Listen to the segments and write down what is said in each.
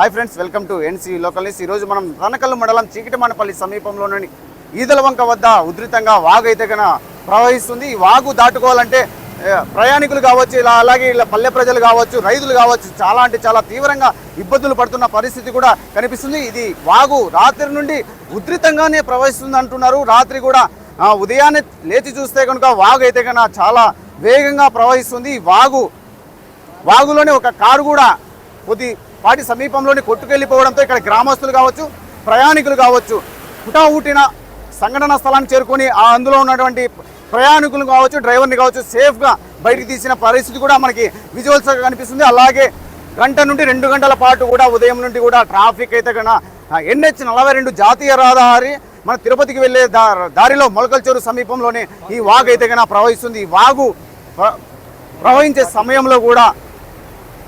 Hi friends welcome to NC local news ఈరోజు మనం తనకల్లు మండలం చీకటిమానపల్లి సమీపంలోని ఈదలవంక వద్ద ఉధృతంగా వాగు అయితే కన ప్రవహిస్తుంది. ఈ వాగు దాటుకోవాలంటే ప్రయాణికులు కావచ్చు ఇలా అలాగే ఇలా పల్లె ప్రజలు కావచ్చు రైతులు కావచ్చు చాలా అంటే చాలా తీవ్రంగా ఇబ్బందులు పడుతున్న పరిస్థితి కూడా కనిపిస్తుంది. ఇది వాగు రాత్రి నుండి ఉధృతంగానే ప్రవహిస్తుంది అంటున్నారు. రాత్రి కూడా ఉదయాన్నే లేచి చూస్తే కనుక వాగు అయితే కనుక చాలా వేగంగా ప్రవహిస్తుంది. ఈ వాగు వాగులోనే ఒక కారు కూడా కొద్ది వాటి సమీపంలోనే కొట్టుకెళ్ళిపోవడంతో ఇక్కడ గ్రామస్తులు కావచ్చు ప్రయాణికులు కావచ్చు హుటాహుటిన సంఘటన స్థలాన్ని చేరుకొని ఆ అందులో ఉన్నటువంటి ప్రయాణికులు కావచ్చు డ్రైవర్ని కావచ్చు సేఫ్గా బయటికి తీసిన పరిస్థితి కూడా మనకి విజువల్స్గా కనిపిస్తుంది. అలాగే గంట నుండి రెండు గంటల పాటు కూడా ఉదయం నుండి కూడా ట్రాఫిక్ అయితే కన్నా ఎన్హెచ్ నలభై రెండు జాతీయ రహదారి మన తిరుపతికి వెళ్ళే దా దారిలో చెరువు సమీపంలోనే ఈ వాగు అయితే కన్నా ప్రవహిస్తుంది. ఈ వాగు ప్రవహించే సమయంలో కూడా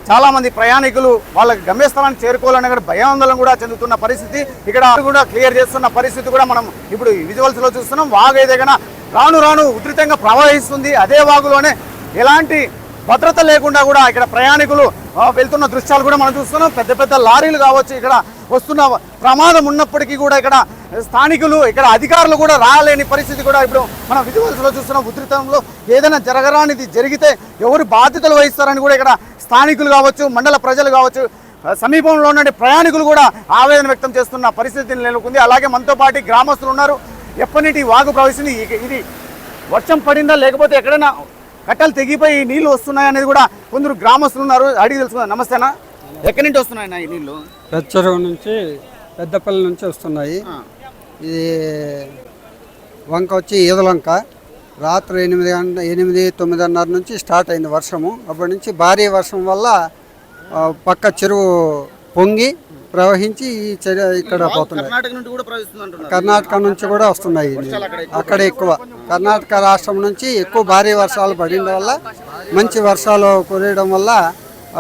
చాలామంది ప్రయాణికులు వాళ్ళ గమ్యస్థలాన్ని చేరుకోవాలని కూడా భయాందోళన కూడా చెందుతున్న పరిస్థితి. ఇక్కడ కూడా క్లియర్ చేస్తున్న పరిస్థితి కూడా మనం ఇప్పుడు విజువల్స్లో చూస్తున్నాం. వాగు అయితే రాను రాను ఉధృతంగా ప్రవహిస్తుంది. అదే వాగులోనే ఎలాంటి భద్రత లేకుండా కూడా ఇక్కడ ప్రయాణికులు వెళ్తున్న దృశ్యాలు కూడా మనం చూస్తున్నాం. పెద్ద పెద్ద లారీలు కావచ్చు ఇక్కడ వస్తున్న ప్రమాదం ఉన్నప్పటికీ కూడా ఇక్కడ స్థానికులు ఇక్కడ అధికారులు కూడా రాలేని పరిస్థితి కూడా ఇప్పుడు మనం విజువల్స్లో చూస్తున్నాం. ఉధృతంలో ఏదైనా జరగరానిది జరిగితే ఎవరు బాధ్యతలు వహిస్తారని కూడా ఇక్కడ స్థానికులు కావచ్చు మండల ప్రజలు కావచ్చు సమీపంలో ఉన్న ప్రయాణికులు కూడా ఆవేదన వ్యక్తం చేస్తున్న పరిస్థితి నెలకొంది. అలాగే మనతో పాటు గ్రామస్తులు ఉన్నారు. ఎప్పటి వాగు ఇక ఇది వర్షం పడిందా? లేకపోతే ఎక్కడైనా కట్టలు తెగిపోయి నీళ్ళు వస్తున్నాయి అనేది కూడా కొందరు గ్రామస్తులు ఉన్నారు. అడిగి తెలుసుకున్నారు నమస్తేనా ఎక్కడి నుంచి వస్తున్నాయన్నా ఈ నీళ్ళు? పెచ్చరువు నుంచి పెద్దపల్లి నుంచి వస్తున్నాయి. ఇది వంక వచ్చి ఈదలంక రాత్రి ఎనిమిది గంట ఎనిమిది తొమ్మిదిన్నర నుంచి స్టార్ట్ అయింది వర్షము. అప్పటి నుంచి భారీ వర్షం వల్ల పక్క చెరువు పొంగి ప్రవహించి ఈ చెరువు ఇక్కడ పోతున్నాయి. కర్ణాటక నుంచి కూడా వస్తున్నాయి అక్కడ ఎక్కువ. కర్ణాటక రాష్ట్రం నుంచి ఎక్కువ భారీ వర్షాలు పడిన వల్ల మంచి వర్షాలు కురియడం వల్ల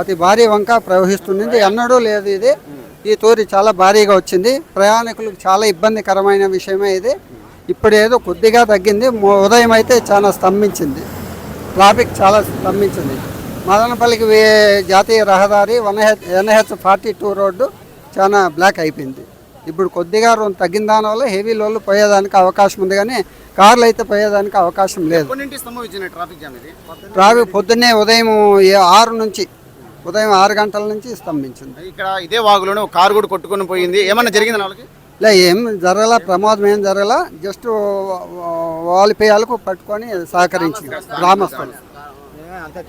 అతి భారీ వంక ప్రవహిస్తుంది ఎన్నడూ లేదు ఇది. ఈ తూరి చాలా భారీగా వచ్చింది. ప్రయాణికులకు చాలా ఇబ్బందికరమైన విషయమే ఇది. ఇప్పుడు ఏదో కొద్దిగా తగ్గింది. ఉదయం అయితే చాలా స్తంభించింది. ట్రాఫిక్ చాలా స్తంభించింది. మదనపల్లికి జాతీయ రహదారి one H NH forty two road చాలా బ్లాక్ అయిపోయింది. ఇప్పుడు కొద్దిగా రొంత తగ్గిన దానివల్ల హెవీ లోన్లు పోయేదానికి అవకాశం ఉంది కానీ కార్లు అయితే పోయేదానికి అవకాశం లేదు. ట్రాఫిక్ పొద్దున్నే ఉదయం ఆరు నుంచి ఉదయం ఆరు గంటల నుంచి స్తంభించింది. ఇక్కడ ఇదే వాగులోనే ఒక కారు కూడా కొట్టుకొని పోయింది. ఏమన్నా జరిగింది వాళ్ళకి లే ఏం జరగల ప్రమాదం ఏం జరగల. జస్ట్ వాలిపేయాలకు పట్టుకొని సహకరించి గ్రామస్తులు.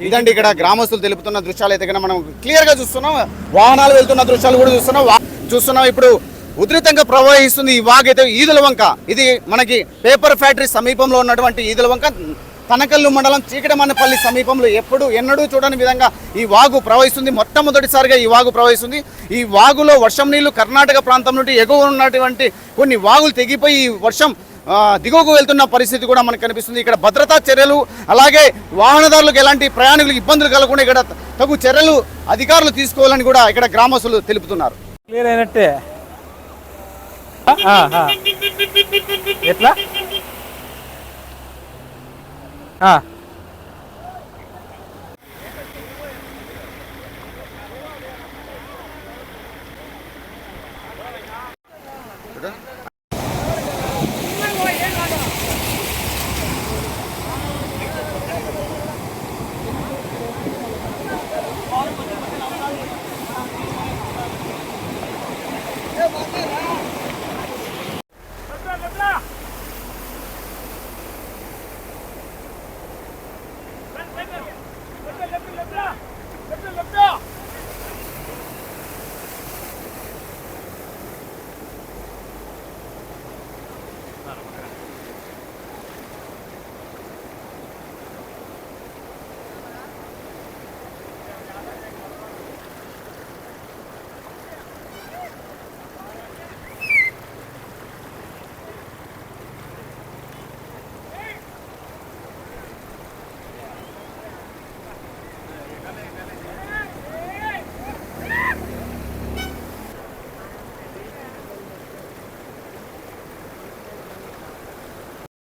ఇదండి ఇక్కడ గ్రామస్తులు తెలుపుతున్న దృశ్యాలు. అయితే మనం క్లియర్గా చూస్తున్నాం. వాహనాలు వెళ్తున్న దృశ్యాలు కూడా చూస్తున్నాం. చూస్తున్నాం. ఇప్పుడు ఉధృతంగా ప్రవహిస్తుంది ఈ వాగ్ అయితే ఈదుల వంక. ఇది మనకి పేపర్ ఫ్యాక్టరీ సమీపంలో ఉన్నటువంటి ఈదుల వంక. తనకల్లు మండలం చీకటమన్నపల్లి సమీపంలో ఎప్పుడు ఎన్నడూ చూడని విధంగా ఈ వాగు ప్రవహిస్తుంది. మొట్టమొదటిసారిగా ఈ వాగు ప్రవహిస్తుంది. ఈ వాగులో వర్షం నీళ్ళు కర్ణాటక ప్రాంతం నుండి ఎగువ ఉన్నటువంటి కొన్ని వాగులు తెగిపోయి ఈ వర్షం దిగువకు వెళ్తున్న పరిస్థితి కూడా మనకు కనిపిస్తుంది. ఇక్కడ భద్రతా చర్యలు అలాగే వాహనదారులకు ఎలాంటి ప్రయాణికులకు ఇబ్బందులు కలగకుండా ఇక్కడ తగు చర్యలు అధికారులు తీసుకోవాలని కూడా ఇక్కడ గ్రామస్తులు తెలుపుతున్నారు. క్లియర్ అయినట్టే? ఎట్లా? ఆ.